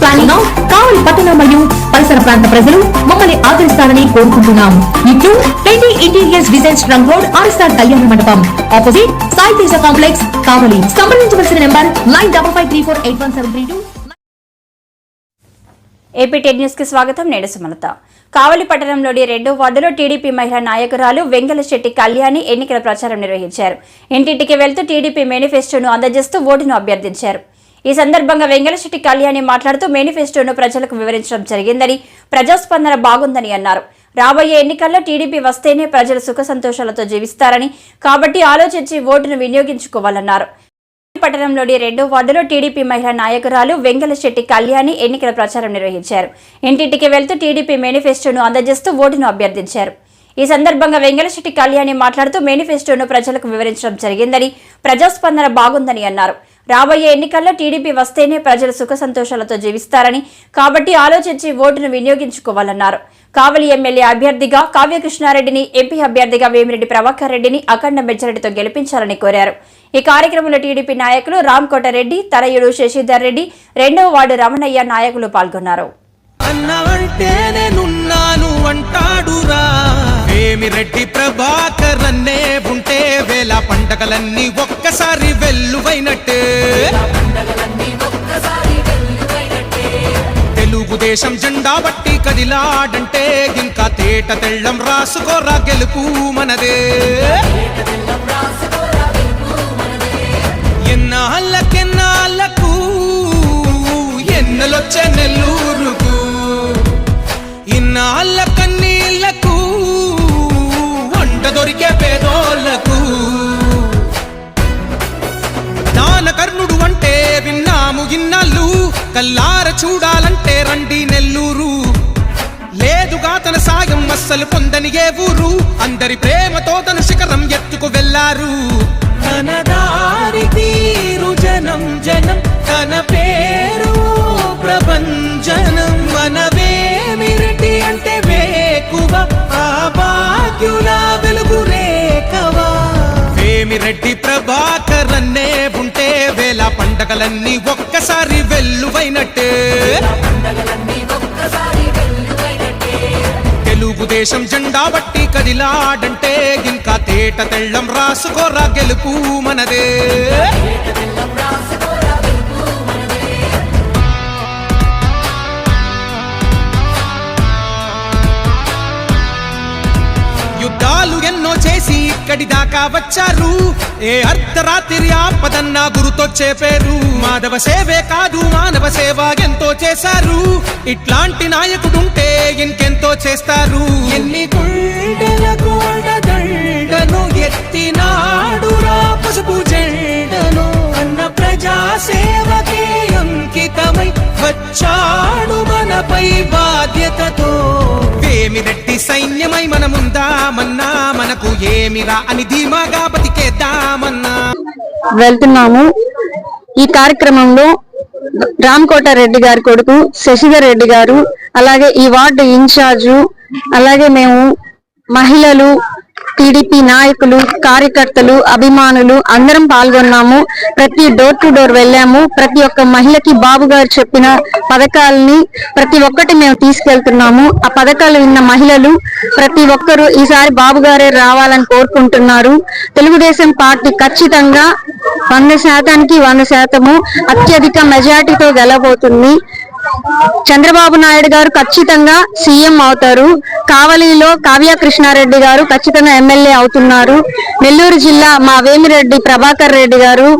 planning Kavali పట్టణ మరియు పరిసర ప్రాంత ప్రజలు మమ్మల్ని ఆదరిస్తారని కోరుకుంటున్నాం. ఇట్లు twenty interiors design trunk road RSR Kalyana Mandapam. Opposite Sai Teja complex Kavali. సంప్రదించవలసిన number nine double five three four eight one seven three two. AP ten న్యూస్కి స్వాగతం నేడు సుమలత. కావలి పట్టణంలోని రెండో వార్డులో టీడీపీ మహిళా నాయకురాలు వెంగళశెట్టి కళ్యాణి ఎన్నికల ప్రచారం నిర్వహించారు. ఇంటింటికి వెళ్తూ టీడీపీ మేనిఫెస్టోను అందజేస్తూ ఓటును అభ్యర్థించారు. ఈ సందర్భంగా వెంగళశెట్టి కళ్యాణి మాట్లాడుతూ మేనిఫెస్టోను ప్రజలకు వివరించడం జరిగిందని ప్రజాస్పందన బాగుందని అన్నారు. రాబోయే ఎన్నికల్లో టీడీపీ వస్తేనే ప్రజలు సుఖ సంతోషాలతో జీవిస్తారని కాబట్టి ఆలోచించి ఓటును వినియోగించుకోవాలన్నారు. పట్టణంలోని రెండో వార్డులో టీడీపీ మహిళా నాయకురాలు వెంగళశెట్టి కళ్యాణి ఎన్నికల ప్రచారం నిర్వహించారు. ఇంటింటికి వెళ్తూ టీడీపీ మేనిఫెస్టోను అందజేస్తూ ఓటును అభ్యర్థించారు. ఈ సందర్భంగా వెంగళశెట్టి కళ్యాణి మాట్లాడుతూ మేనిఫెస్టోను ప్రజలకు వివరించడం జరిగిందని ప్రజాస్పందన బాగుందని అన్నారు. రాబోయే ఎన్నికల్లో టీడీపీ వస్తేనే ప్రజలు సుఖ సంతోషాలతో జీవిస్తారని కాబట్టి ఆలోచించి ఓటును వినియోగించుకోవాలన్నారు. కావలి ఎమ్మెల్యే అభ్యర్థిగా కావ్యకృష్ణారెడ్డిని ఎంపీ అభ్యర్థిగా వేమిరెడ్డి ప్రభాకర్ రెడ్డిని అఖండ మెజారిటీతో గెలిపించాలని కోరారు. ఈ కార్యక్రమంలో టీడీపీ నాయకులు రామ్కోటరెడ్డి తరయుడు శశిధర్ రెడ్డి రెండవ వార్డు రమణయ్య నాయకులు పాల్గొన్నారు. అంటాడురా. ప్రభాత పండగలన్నీ ఒక్కసారి వెల్లువైనట్టే. తెలుగుదేశం జెండా బట్టి కదిలాడంటే ఇంకా తేట తెళ్ళం రాసుకోరా గెలుపు మనదే. ఎన్నాళ్ళకెన్నాళ్ళ కల్లార చూడాలంటే రండి నెల్లూరు. లేదుగా తన సాయం అస్సలు పొందని ఏ ఊరు. అందరి ప్రేమతో తన శిఖరం ఎత్తుకు వెళ్ళారు. తన దారి తీరు జనం జనం తన పేరు ప్రభంజనం మనవేమిరెడ్డి అంటే వేకువ ఆ భాగ్యుల వెలుగు రేఖవా. వేమిరెడ్డి ప్రభాకర్? పండగలన్నీ ఒక్కసారి వెల్లువైనట్టే. తెలుగుదేశం జెండా బట్టి కదిలాడంటే ఇంకా తేట తెళ్ళం రాసుకోరా గెలుపు మనదే. అక్కడి దాకా వచ్చారు. ఏ అర్ధరాత్రి ఆపదన్న గురుతో పేరు మాధవ సేవే కాదు మానవ సేవ ఎంతో చేశారు. ఇట్లాంటి నాయకుడుంటే ఇంకెంతో చేస్తారు. ఎన్ని గుండెలకు దండను ఎత్తినాడురా పసుపు జెండను. అన్న ప్రజా సేవకే అంకితమై వచ్చాడు మనపై బాధ్యతతో. వేమిరెడ్డి సైన్యమై మనముందామన్నా మనకు ఏమిరా అని ధీమాగా బతికేద్దామన్నా? వెళ్తున్నాము. ఈ కార్యక్రమంలో రామ్ రెడ్డి గారి కొడుకు శశిధర్ రెడ్డి గారు అలాగే ఈ వార్డు ఇన్ఛార్జు అలాగే మేము మహిళలు టీడీపీ నాయకులు కార్యకర్తలు అభిమానులు అందరం పాల్గొన్నాము. ప్రతి డోర్ టు డోర్ వెళ్ళాము. ప్రతి ఒక్క మహిళకి బాబు గారు చెప్పిన పథకాలని ప్రతి ఒక్కటి మేము తీసుకెళ్తున్నాము. ఆ పథకాలు విన్న మహిళలు ప్రతి ఒక్కరూ ఈసారి బాబు గారే రావాలని కోరుకుంటున్నారు. తెలుగుదేశం పార్టీ ఖచ్చితంగా వంద శాతానికి వంద శాతము అత్యధిక మెజార్టీతో గెలబోతుంది చంద్రబాబు నాయుడు గారు ఖచ్చితంగా సీఎం అవుతారు. కావలిలో కావ్య కృష్ణారెడ్డి గారు ఖచ్చితంగా ఎమ్మెల్యే అవుతున్నారు. నెల్లూరు జిల్లా మా వేమిరెడ్డి ప్రభాకర్ రెడ్డి గారు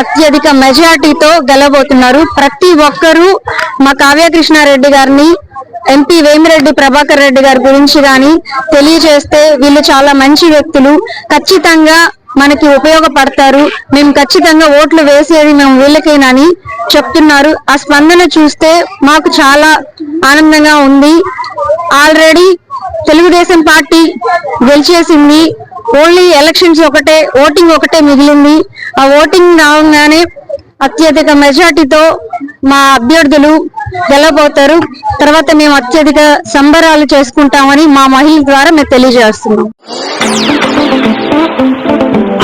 అత్యధిక మెజార్టీతో గెలబోతున్నారు ప్రతి ఒక్కరూ మా కావ్య కృష్ణారెడ్డి గారిని ఎంపీ వేమిరెడ్డి ప్రభాకర్ రెడ్డి గారి గురించి కానీ తెలియజేస్తే వీళ్ళు చాలా మంచి వ్యక్తులు. ఖచ్చితంగా మనకి ఉపయోగపడతారు. మేము ఖచ్చితంగా ఓట్లు వేసేది మేము వీళ్ళకేనని చెప్తున్నారు. ఆ స్పందన చూస్తే మాకు చాలా ఆనందంగా ఉంది. ఆల్రెడీ తెలుగుదేశం పార్టీ గెలిచేసింది. ఓన్లీ ఎలక్షన్స్ ఒకటే ఓటింగ్ ఒకటే మిగిలింది. ఆ ఓటింగ్ రావగానే అత్యధిక మెజార్టీతో మా అభ్యర్థులు గెలబోతారు తర్వాత మేము అత్యధిక సంబరాలు చేసుకుంటామని మా మహిళ ద్వారా మేము తెలియజేస్తున్నాం.